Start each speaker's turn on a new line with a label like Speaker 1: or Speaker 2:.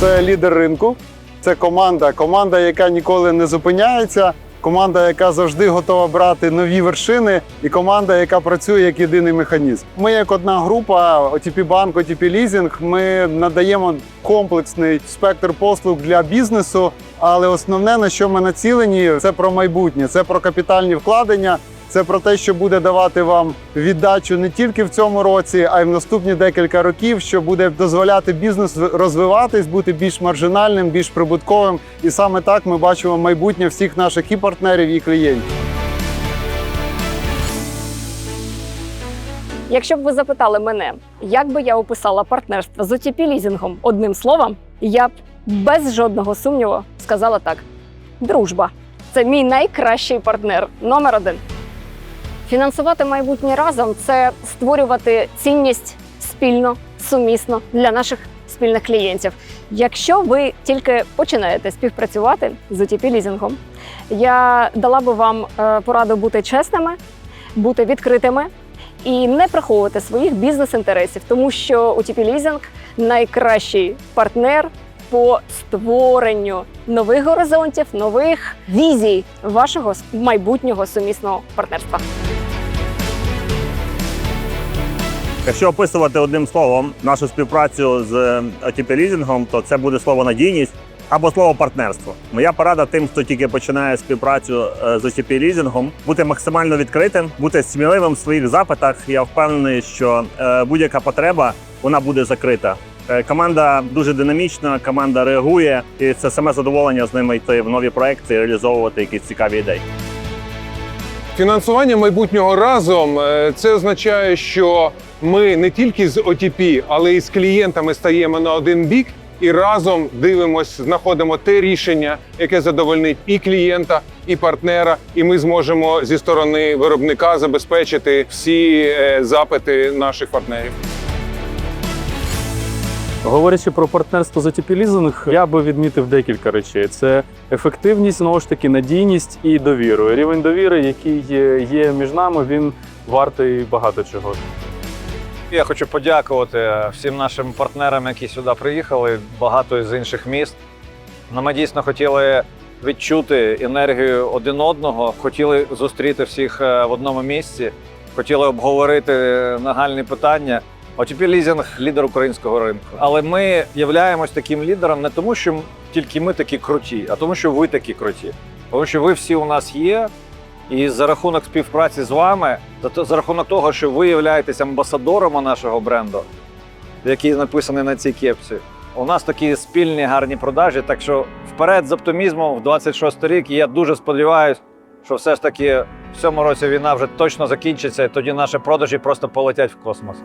Speaker 1: Це лідер ринку, це команда, команда, яка ніколи не зупиняється, команда, яка завжди готова брати нові вершини, і команда, яка працює як єдиний механізм. Ми, як одна група, OTP Банк, OTP Лізінг, ми надаємо комплексний спектр послуг для бізнесу. Але основне, на що ми націлені, це про майбутнє, це про капітальні вкладення. Це про те, що буде давати вам віддачу не тільки в цьому році, а й в наступні декілька років, що буде дозволяти бізнесу розвиватись, бути більш маржинальним, більш прибутковим. І саме так ми бачимо майбутнє всіх наших і партнерів, і клієнтів.
Speaker 2: Якщо б ви запитали мене, як би я описала партнерство з OTP лізінгом одним словом, я б без жодного сумніву сказала так: дружба. Це мій найкращий партнер номер один. Фінансувати майбутнє разом це створювати цінність спільно, сумісно для наших спільних клієнтів. Якщо ви тільки починаєте співпрацювати з OTP лізінгом, я дала би вам е, пораду бути чесними, бути відкритими і не приховувати своїх бізнес-інтересів, тому що OTP Leasing – найкращий партнер по створенню нових горизонтів, нових візій вашого майбутнього сумісного партнерства.
Speaker 3: Якщо описувати одним словом нашу співпрацю з OTP лізінгом, то це буде слово надійність або слово партнерство. Моя порада тим, хто тільки починає співпрацю е, з OTP лізінгом, бути максимально відкритим, бути сміливим в своїх запитах. Я впевнений, що е, будь-яка потреба вона буде закрита. Е, Команда дуже динамічна, команда реагує, і це саме задоволення з ними йти в нові проекти і реалізовувати якісь цікаві ідеї.
Speaker 4: Фінансування майбутнього разом е, це означає, що ми не тільки з OTP, але і з клієнтами стаємо на один бік і разом дивимося, знаходимо те рішення, яке задовольнить і клієнта, і партнера, і ми зможемо зі сторони виробника забезпечити всі е, запити наших партнерів.
Speaker 5: Говорячи про партнерство з OTP Leasing, я би відмітив декілька речей: це ефективність, знову ж таки, надійність і довіру. Рівень довіри, який є між нами, він вартий багато чого.
Speaker 6: Я хочу подякувати всім нашим партнерам, які сюди приїхали, багато з інших міст. Ну, Ми дійсно хотіли відчути енергію один одного, хотіли зустріти всіх е, в одному місці, хотіли обговорити нагальні питання. OTP Leasing – лідер українського ринку. Але ми являємось таким лідером не тому, що тільки ми такі круті, а тому, що ви такі круті. Тому що ви всі у нас є, і за рахунок співпраці з вами, за, рахунок того, що ви являєтесь амбасадором нашого бренду, який написаний на цій кепці, у нас такі спільні гарні продажі. Так що вперед з оптимізмом в 26 рік. І я дуже сподіваюся, що все ж таки в цьому році війна вже точно закінчиться, і тоді наші продажі просто полетять в космос.